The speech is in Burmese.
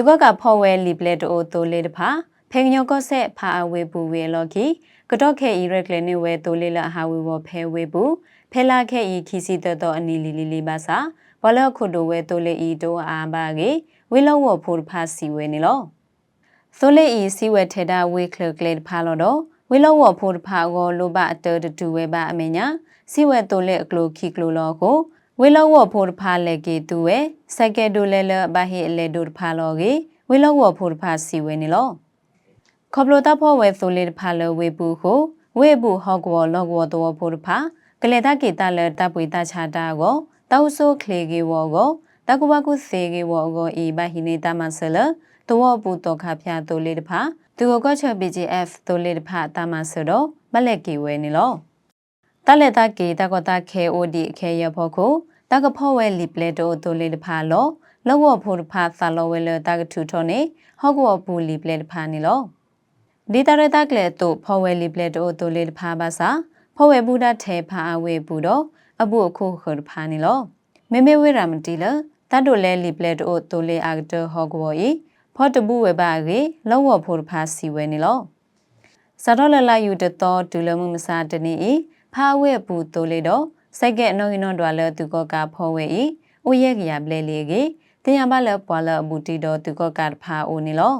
သူကကဖော်ဝဲလီပလက်တိုတိုလေတဖာဖေညောကဆက်ဖာအဝေပူဝေလော်ကီကတော့ခဲဤရက်လေနေဝဲတိုလေလအဟာဝေဝဖဲဝေပူဖဲလာခဲဤခီစီတတော်အနီလီလီလီပါစာဘလခုတိုဝဲတိုလေဤတိုအာဘာကေဝေလောဝဖို့ဖာစီဝဲနေလောသိုလေဤစီဝဲထေတာဝေကလကလေဖာလောတော့ဝေလောဝဖို့ဖာကိုလိုဘအတတူဝဲပါအမညာစီဝဲတိုလေအကလိုခီကလိုလောကို ဝေလောဝဖို့ဖာလေကေတူဝဲစက်ကဲဒိုလဲလဘဟိအလေဒိုဖာလောကေဝေလောဝဖို့ဖာစီဝဲနေလောခေါပလိုတာဖောဝဲသိုလေဖာလောဝေပူကိုဝေဘူးဟောကောလောကောတောဖို့ဖာကလေတာကေတာလတပွေတာချာတာကိုတောက်ဆိုးခလေကေဝကိုတကူဘကုစေကေဝကိုဤဘဟိနေတာမဆလတောပူတောခဖျာတိုလေတဖာသူကောချ BGF တိုလေတဖာတာမဆတော့မလက်ကေဝဲနေလော တလက်တာကေတကောတာခဲအိုဒီခဲရဖို့ကိုတကဖောဝဲလီပလက်တိုတိုလေတဖာလောလောဝဖို့တဖာသလောဝဲလတကထူထောနေဟောကောပူလီပလက်တဖာနေလောဒီတရတကလေတိုဖောဝဲလီပလက်တိုတိုလေတဖာပါစာဖောဝဲဘူဒထဲဖာအဝဲဘူတော့အပုအခုခုတဖာနေလောမေမေဝေရမတီလတတ်တို့လဲလီပလက်တို့တိုလေအာတဟောကဝီဖော့တဘူးဝဲပါကေလောဝဖို့ဖာစီဝဲနေလောစတော်လလယူတတော်ဒူလမှုမစာတနေဤ ဖာဝဲပူတိုလေတော့စိုက်ကဲနော်ကနော်ဒွာလသူကကဖောဝဲဤဥယက်ကရပလဲလေကေတင်ရပါလပွာလဘူတီတော့သူကကဖာအိုနေလော